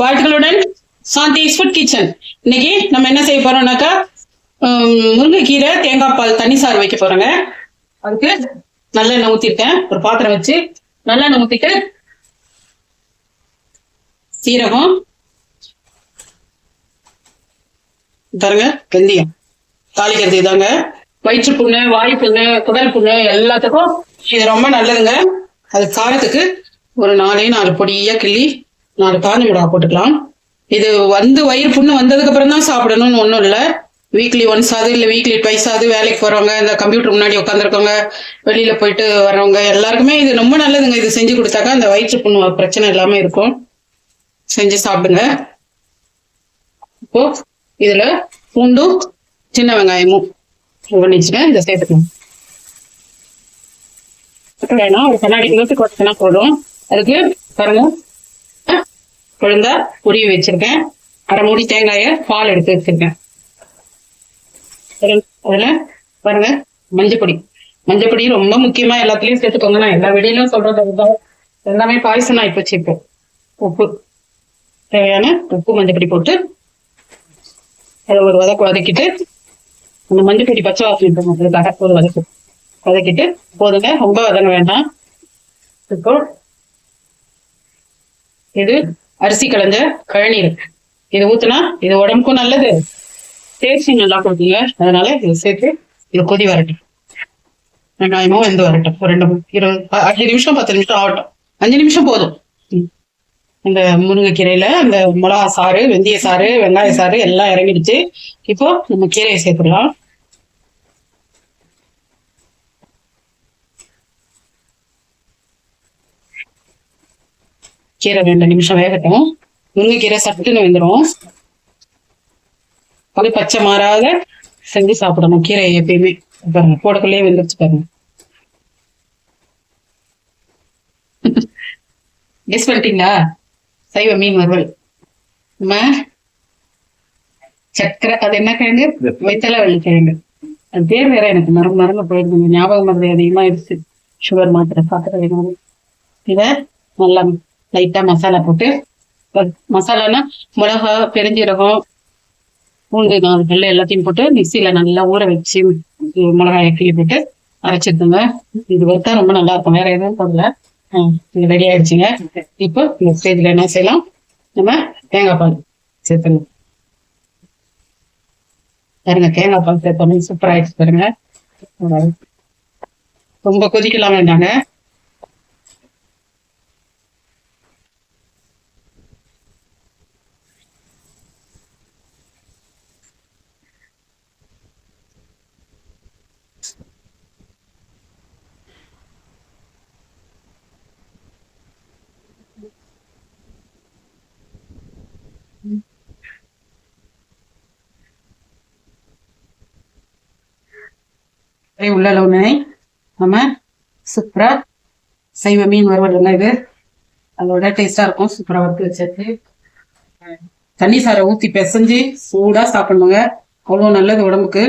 வாழ்த்துக்களுடன் சாந்தி food kitchen இன்னைக்கு நம்ம என்ன செய்ய போறோம்னாக்கா முருங்கைக்கீரை தேங்காய் பால் தண்ணி சாறு வைக்க போறோங்க. அதுக்கு நல்லெண்ணெய் ஊத்திருக்கேன். ஒரு பாத்திரம் வச்சு நல்லெண்ணெய் ஊத்திட்டு சீரகம் பாருங்க வெந்தயம் தாளிக்கிறது இதாங்க. வயிற்று புண்ணு வாய் புண்ணு குடல் புண்ணு எல்லாத்துக்கும் இது ரொம்ப நல்லதுங்க. அது காரத்துக்கு ஒரு நாலே நாலு பொடியா கிள்ளி நாலு காஞ்ச மிளகா போட்டுக்கலாம். இது வந்து வயிறு புண்ணு வந்ததுக்கு அப்புறம் தான் சாப்பிடணும்னு ஒன்றும் இல்லை. வீக்லி ஒன்ஸ் ஆகுது இல்லை வீக்லி ட்வைஸ் ஆகுது வேலைக்கு போகிறவங்க இந்த கம்ப்யூட்டர் முன்னாடி உட்காந்துருக்கவங்க வெளியில் போயிட்டு வர்றவங்க எல்லாருக்குமே இது ரொம்ப நல்லதுங்க. இது செஞ்சு கொடுத்தாக்கா அந்த வயிற்று புண்ணு பிரச்சனை எல்லாமே இருக்கும். செஞ்சு சாப்பிடுங்க. இப்போ இதில் பூண்டும் சின்ன வெங்காயமும் பண்ணிச்சுங்க. இதை சேர்த்துக்கணும் வேணாம் ஒரு கண்ணாடி ஊற்றி போதும். அதுக்கு பாருங்க கொழுந்தா உருவி வச்சிருக்கேன். அரை மூடி தேங்காயை பால் எடுத்து வச்சிருக்கேன். அதுல பாருங்க மஞ்சப்பொடி மஞ்சப்பொடி ரொம்ப முக்கியமா எல்லாத்துலயும் சேர்த்துக்கோங்க. நான் எல்லா வெளியிலும் சொல்றது அதுதான் எல்லாமே பாய்சன் ஆயிப்போச்சு இப்போ. உப்பு. தேவையான உப்பு மஞ்சப்பொடி போட்டு அதை ஒரு வதக்கு வதக்கிட்டு அந்த மஞ்சப்பொடி பச்சை வாசனை போகிறதுக்காக ஒரு வதக்கு. வதக்கிட்டு போதுங்க. ரொம்ப வதங்க வேண்டாம். இப்போ இது அரிசி கலந்த கழநீர் இது ஊத்துனா இது உடம்புக்கும் நல்லது. டேஸ்டி நல்லா கொடுக்குங்க அதனால இது சேர்த்து இது கொதி வரட்டும். வெங்காயமும் வெந்து வரட்டும். ஒரு ரெண்டு இருபது அஞ்சு நிமிஷம் பத்து நிமிஷம் ஆகட்டும். அஞ்சு நிமிஷம் போதும். ம். இந்த முருங்கைக்கீரையில அந்த மிளகா சாறு வெந்தய சாறு வெங்காய சாறு எல்லாம் இறங்கிடுச்சு. இப்போ நம்ம கீரையை சேர்த்துடலாம். கீரை ரெண்டு நிமிஷம் வேகட்டும். முருங்கைக்கீரை சட்டுன்னு வெந்துடும் அது பச்சை மாறாத செஞ்சு சாப்பிடணும். கீரை எப்பயுமே. பாருங்க போடக்குள்ளேயே வெந்துருச்சு பாருங்க. கெஸ் பண்ணிட்டீங்களா? சைவ மீன் வறுவல். நம்ம சக்கரை அது என்ன கிழங்கு? வெத்தலை. வெள்ளி கிழங்கு. அது பேர் வேற எனக்கு மறந்து மறந்து போயிடுதுங்க ஞாபகம் மருந்து அதிகமாயிடுச்சு. சுகர் மாத்திரை சாப்பிட்றது இதை நல்லா லைட்டா மசாலா போட்டு மசாலானா மிளகா பெருஞ்சீரகம் பூண்டு நாள் வெள்ளை எல்லாத்தையும் போட்டு மிக்சியில நல்லா ஊற வச்சு மிளகாயை கிள்ளி போட்டு அரைச்சிருந்தோங்க. இது வறுத்தா ரொம்ப நல்லா இருக்கும். வேற எதுவும் போடல. இது ரெடி ஆயிடுச்சுங்க. இப்போ இந்த ஸ்டேஜ்ல என்ன செய்யலாம்? நம்ம தேங்காய் பால் சேர்த்துங்க பாருங்க தேங்காய் பால் சேர்த்தோம் சூப்பர் ஆயிடுச்சு பாருங்க. ரொம்ப கொதிக்கலாம் வேண்டாங்க. உள்ள அளவுனை நம்ம சூப்பரா. செய்வ மீன் வறுவல் இது? அதோட டேஸ்டா இருக்கும். சூப்பரா வறுத்து வச்சாச்சு. தண்ணி சாரை ஊத்தி பிசைஞ்சு சூடா சாப்பிடணுங்க. அவ்வளோ நல்லது உடம்புக்கு.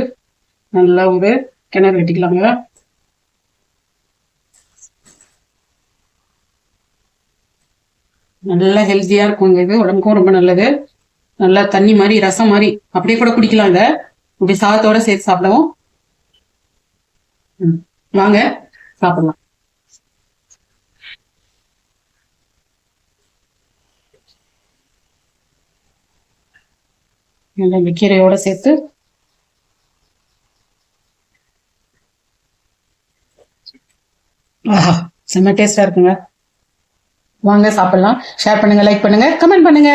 நல்லா ஒரு கிணறு வெட்டிக்கலாங்க நல்லா ஹெல்த்தியா இருக்குங்க இது. உடம்புக்கும் ரொம்ப நல்லது. நல்லா தண்ணி மாதிரி ரசம் மாதிரி. அப்படியே கூட குடிக்கலாம் இத. இப்படி சாதத்தோட சேர்த்து சாப்பிடவும். வாங்க சாப்பிடலாம். நல்லா கீரையோட சேர்த்து ஆஹா செம்ம டேஸ்டா இருக்குங்க. வாங்க சாப்பிடலாம். ஷேர் பண்ணுங்க லைக் பண்ணுங்க கமெண்ட் பண்ணுங்க.